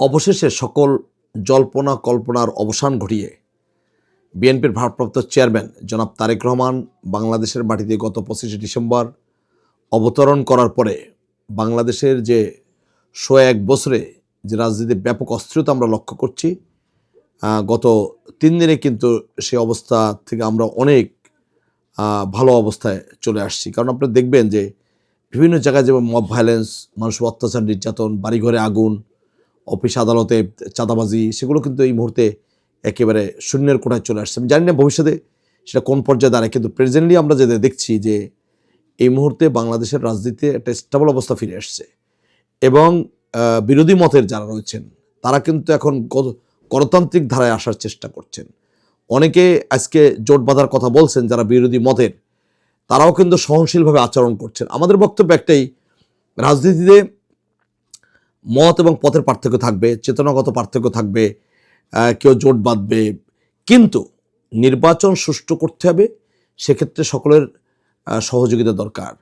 অবশেষে সকল জল্পনা কল্পনার অবসান ঘটিয়ে বিএনপির ভারপ্রাপ্ত চেয়ারম্যান জনাব তারেক রহমান বাংলাদেশের মাটিতে গত পঁচিশে ডিসেম্বর অবতরণ করার পরে বাংলাদেশের যে শো এক বছরে যে রাজনীতির ব্যাপক অস্থিরতা আমরা লক্ষ্য করছি গত তিন দিনে কিন্তু সে অবস্থা থেকে আমরা অনেক ভালো অবস্থায় চলে আসছি। কারণ আপনারা দেখবেন যে বিভিন্ন জায়গায় যেমন মব ভায়োলেন্স মানুষ অত্যাচার, নির্যাতন, বাড়িঘরে আগুন অফিস আদালতে চাঁদাবাজি, সেগুলো কিন্তু এই মুহূর্তে একেবারে শূন্যের কোঠায় চলে আসছে। আমি জানি না ভবিষ্যতে সেটা কোন পর্যায়ে দাঁড়ায়, কিন্তু প্রেজেন্টলি আমরা যেটা দেখছি যে এই মুহূর্তে বাংলাদেশের রাজনীতিতে একটা স্টেবল অবস্থা ফিরে আসছে। এবং বিরোধী মতের যারা রয়েছেন, তারা কিন্তু এখন গণ- গণতান্ত্রিক ধারায় আসার চেষ্টা করছেন। অনেকে আজকে জোট বাঁধার কথা বলছেন, যারা বিরোধী মতের, তারাও কিন্তু সহনশীলভাবে আচরণ করছেন। আমাদের বক্তব্য একটাই, রাজনীতিতে মত এবং পথের পার্থক্য থাকবে, চেতনাগত পার্থক্য থাকবে কেউ জোট বাঁধবে। কিন্তু নির্বাচন সুষ্ঠু করতে হবে, সেক্ষেত্রে সকলের সহযোগিতা দরকার।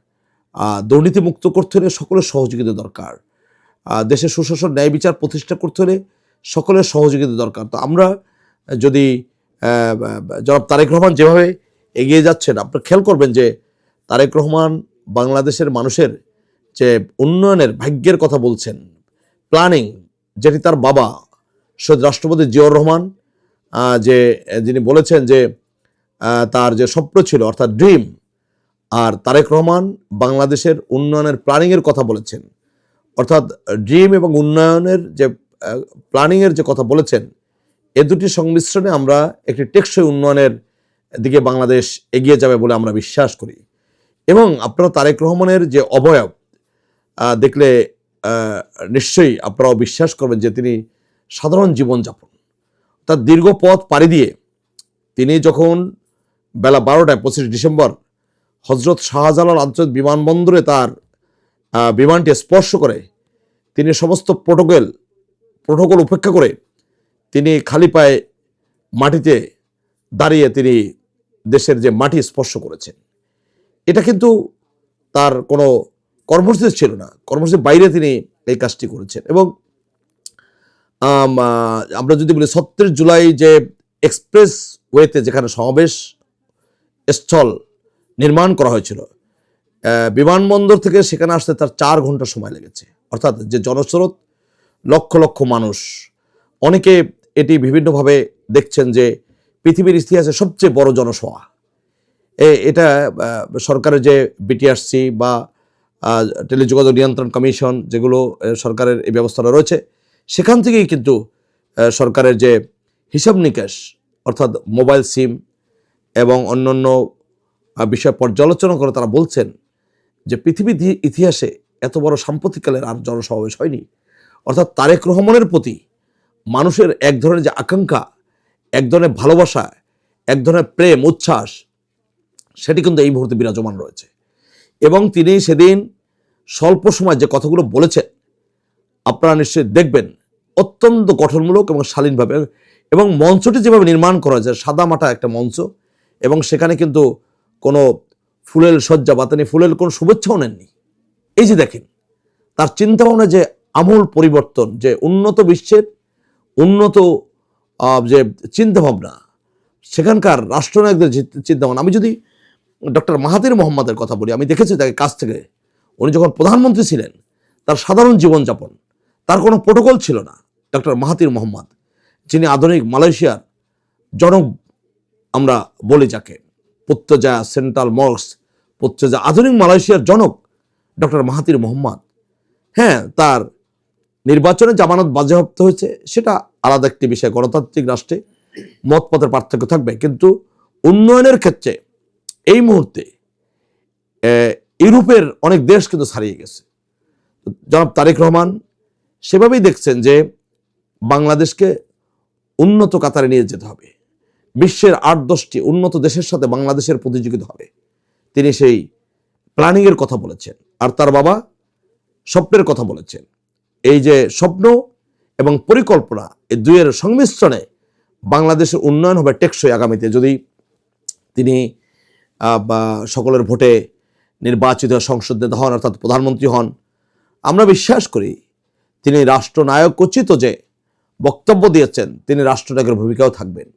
দুর্নীতিমুক্ত করতে হলে সকলের সহযোগিতা দরকার। দেশের সুশাসন, ন্যায় বিচার প্রতিষ্ঠা করতে হলে সকলের সহযোগিতা দরকার। তো আমরা যদি জনাব তারেক রহমান যেভাবে এগিয়ে যাচ্ছেন, আপনারা খেয়াল করবেন যে তারেক রহমান বাংলাদেশের মানুষের যে উন্নয়নের ভাগ্যের কথা বলছেন প্ল্যানিং যেটি তার বাবা, সৈয়দ রাষ্ট্রপতি জিয়াউর রহমান যে, যিনি বলেছেন যে তার যে স্বপ্ন ছিল, অর্থাৎ ড্রিম আর তারেক রহমান বাংলাদেশের উন্নয়নের প্ল্যানিংয়ের কথা বলেছেন। অর্থাৎ ড্রিম এবং উন্নয়নের যে প্ল্যানিংয়ের যে কথা বলেছেন, এ দুটি সংমিশ্রণে আমরা একটি টেকসই উন্নয়নের দিকে বাংলাদেশ এগিয়ে যাবে বলে আমরা বিশ্বাস করি। এবং আপনারা তারেক রহমানের যে অবয়ব দেখলে নিশ্চয়ই আপনারাও বিশ্বাস করবেন যে তিনি সাধারণ জীবনযাপন। তার দীর্ঘ পথ পাড়ি দিয়ে তিনি যখন বেলা বারোটায় পঁচিশ ডিসেম্বর হজরত শাহজালাল আন্তর্জাতিক বিমানবন্দরে তার বিমানটি স্পর্শ করে তিনি সমস্ত প্রোটোকল প্রোটোকল উপেক্ষা করে তিনি খালি পায়ে মাটিতে দাঁড়িয়ে তিনি দেশের যে মাটি স্পর্শ করেছেন। এটা কিন্তু তার কোনো কর্মসূচি ছিল না। কর্মসূচির বাইরে তিনি এই কাজটি করেছেন। এবং আমরা যদি বলি ছত্রিশ জুলাই যে এক্সপ্রেস ওয়েতে যেখানে সমাবেশ স্থল নির্মাণ করা হয়েছিল বিমানবন্দর থেকে সেখানে আসতে তার চার ঘণ্টা সময় লেগেছে। অর্থাৎ যে জনস্রোত, লক্ষ লক্ষ মানুষ। অনেকে এটি বিভিন্নভাবে দেখছেন যে পৃথিবীর ইতিহাসে সবচেয়ে বড় জনসভা। এটা সরকারের যে বিটিআরসি বা টেলিযোগাযোগ নিয়ন্ত্রণ কমিশন যেগুলো সরকারের এই ব্যবস্থাটা রয়েছে, সেখান থেকেই কিন্তু সরকারের যে হিসাব নিকাশ, অর্থাৎ মোবাইল সিম এবং অন্যান্য বিষয় পর্যালোচনা করে তারা বলছেন যে পৃথিবীর ইতিহাসে এত বড় সাম্প্রতিককালের আর জনসমাবেশ হয়নি। অর্থাৎ তারেক রহমানের প্রতি মানুষের এক ধরনের যে আকাঙ্ক্ষা, এক ধরনের ভালোবাসা, এক ধরনের প্রেম, উচ্ছ্বাস, সেটি কিন্তু এই মুহূর্তে বিরাজমান রয়েছে। এবং তিনি সেদিন স্বল্প সময় যে কথাগুলো বলেছেন, আপনারা নিশ্চয়ই দেখবেন, অত্যন্ত গঠনমূলক এবং শালীনভাবে এবং মঞ্চটি যেভাবে নির্মাণ করা হয়েছে সাদা মাটা একটা মঞ্চ এবং সেখানে কিন্তু কোনো ফুলের সজ্জা বা তিনি ফুলের কোনো শুভেচ্ছাও নেননি। এই যে দেখেন, তার চিন্তাভাবনা যে আমূল পরিবর্তন, যে উন্নত বিশ্বের উন্নত যে চিন্তাভাবনা, সেখানকার রাষ্ট্রনায়কদের চিন্তাভাবনা, আমি যদি ডক্টর মাহাতির মোহাম্মদের কথা বলি, আমি দেখেছি তাকে কাছ থেকে। উনি যখন প্রধানমন্ত্রী ছিলেন, তার সাধারণ জীবনযাপন, তার কোনো প্রোটোকল ছিল না, ডক্টর মাহাতির মোহাম্মদ, যিনি আধুনিক মালয়েশিয়ার জনক, আমরা বলি যাকে পুত্তজা সেন্ট্রাল মর্কস পুত্তজা আধুনিক মালয়েশিয়ার জনক, ডক্টর মাহাতির মোহাম্মদ। হ্যাঁ তার নির্বাচনে জামানত বাজেয়াপ্ত হয়েছে, সেটা আলাদা একটি বিষয়, গণতান্ত্রিক রাষ্ট্রে মতপথের পার্থক্য থাকবে। কিন্তু উন্নয়নের ক্ষেত্রে এই মুহূর্তে ইউরোপের অনেক দেশ কিন্তু ছাড়িয়ে গেছে। জনাব তারেক রহমান, সেভাবেই দেখছেন যে বাংলাদেশকে উন্নত কাতারে নিয়ে যেতে হবে। বিশ্বের আট দশটি উন্নত দেশের সাথে বাংলাদেশের প্রতিযোগিতা হবে। তিনি সেই প্ল্যানিংয়ের কথা বলেছেন। আর তার বাবা স্বপ্নের কথা বলেছেন। এই যে স্বপ্ন এবং পরিকল্পনা এই দুইয়ের সংমিশ্রণে বাংলাদেশের উন্নয়ন হবে টেকসই আগামীতে। যদি তিনি বা সকলের ভোটে নির্বাচিত সংসদ নেতা হন, অর্থাৎ প্রধানমন্ত্রী হন, আমরা বিশ্বাস করি তিনি রাষ্ট্রনায়ক উচিত যে বক্তব্য দিয়েছেন, তিনি রাষ্ট্রনায়কের ভূমিকাও থাকবেন।